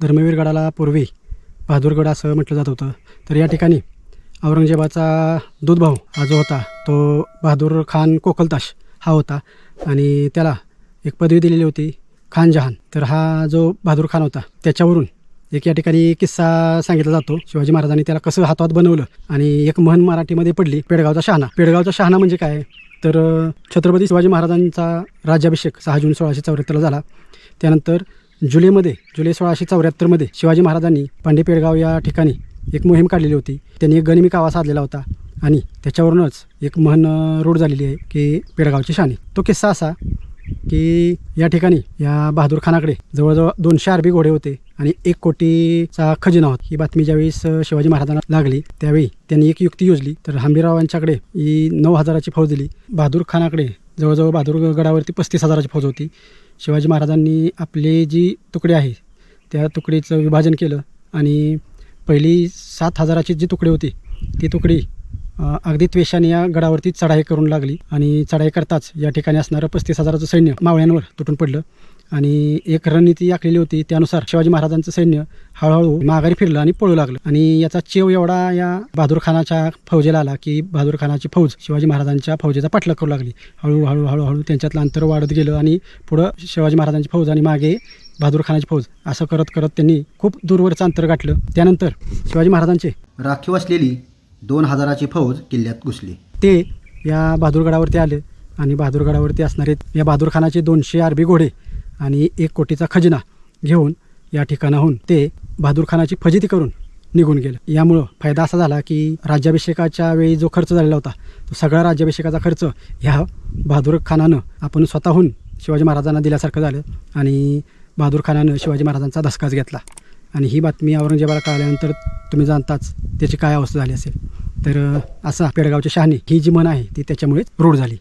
धर्मवीरगडाला पूर्वी बहादूरगड असं म्हटलं जात होतं. तर या ठिकाणी औरंगजेबाचा दूध भाऊ हा जो होता तो बहादूर खान कोकलताश हा होता आणि त्याला एक पदवी दिलेली होती खान जहान. तर हा जो बहादूर खान होता त्याच्यावरून एक या ठिकाणी किस्सा सांगितला जातो. शिवाजी महाराजांनी त्याला कसं हातात बनवलं आणि एक म्हण मराठीमध्ये पडली पेडगावचा शहाणा. पेडगावचा शहाणा म्हणजे काय? तर छत्रपती शिवाजी महाराजांचा राज्याभिषेक सहा जून सोळाशे चौऱ्याहत्तरला झाला. त्यानंतर जुलैमध्ये जुलै सोळाशे चौऱ्याहत्तरमध्ये शिवाजी महाराजांनी पांडे पेडगाव या ठिकाणी एक मोहीम काढलेली होती. त्यांनी एक गनिमी कावा साधलेला होता आणि त्याच्यावरूनच एक महन रोड रूढ झालेली आहे की पेडगावची शाणी. तो किस्सा असा की या ठिकाणी या बहादूर खानाकडे जवळजवळ दोनशे अरबी घोडे होते आणि एक कोटीचा खजिना होता. ही बातमी ज्यावेळेस शिवाजी महाराजांना लागली त्यावेळी त्यांनी एक युक्ती योजली. तर हंबीराव यांच्याकडे ही नऊ हजाराची फौज दिली. बहादूर खानाकडे जवळजवळ बहादूरगडावरती पस्तीस हजाराची फौज होती. शिवाजी महाराजांनी आपली जी तुकडी आहे त्या तुकडीचं विभाजन केलं आणि पहिली सात हजाराची जी तुकडी होती ती तुकडी अगदी त्वेषाने या गडावरती चढाई करून लागली आणि चढाई करताच या ठिकाणी असणारं पस्तीस हजाराचं सैन्य मावळ्यांवर तुटून पडलं. आणि एक रणनीती आखलेली होती त्यानुसार शिवाजी महाराजांचं सैन्य हळूहळू माघारी फिरलं आणि पळू लागलं. आणि याचा चेव एवढा या बहादूर खानाच्या फौजेला आला की बहादूर खानाची फौज शिवाजी महाराजांच्या फौजेचा पाठलाग करू लागली. हळूहळू हळूहळू त्यांच्यातलं अंतर वाढत गेलं आणि पुढं शिवाजी महाराजांची फौज आणि मागे बहादूर खानाची फौज असं करत करत त्यांनी खूप दूरवरचं अंतर गाठलं. त्यानंतर शिवाजी महाराजांचे राखीव असलेली दोन हजाराची फौज किल्ल्यात घुसली. ते या बहादूरगडावरती आले आणि बहादूरगडावरती असणारे या बहादूरखानाचे दोनशे अरबी घोडे आणि एक कोटीचा खजिना घेऊन या ठिकाणाहून ते बहादूरखानाची फजिती करून निघून गेलं. यामुळं फायदा असा झाला की राज्याभिषेकाच्या वेळी जो खर्च झालेला होता तो सगळा राज्याभिषेकाचा खर्च ह्या बहादूर खानानं आपण स्वतःहून शिवाजी महाराजांना दिल्यासारखं झालं आणि बहादूर खानानं शिवाजी महाराजांचा धसकाच घेतला. आणि ही बातमी औरंगजेबाला कळाल्यानंतर तुम्ही जाणताच त्याची काय अवस्था झाली असेल. तर असा पेडगावच्या शहाणी ही जी म्हण आहे ती त्याच्यामुळेच रूढ झाली.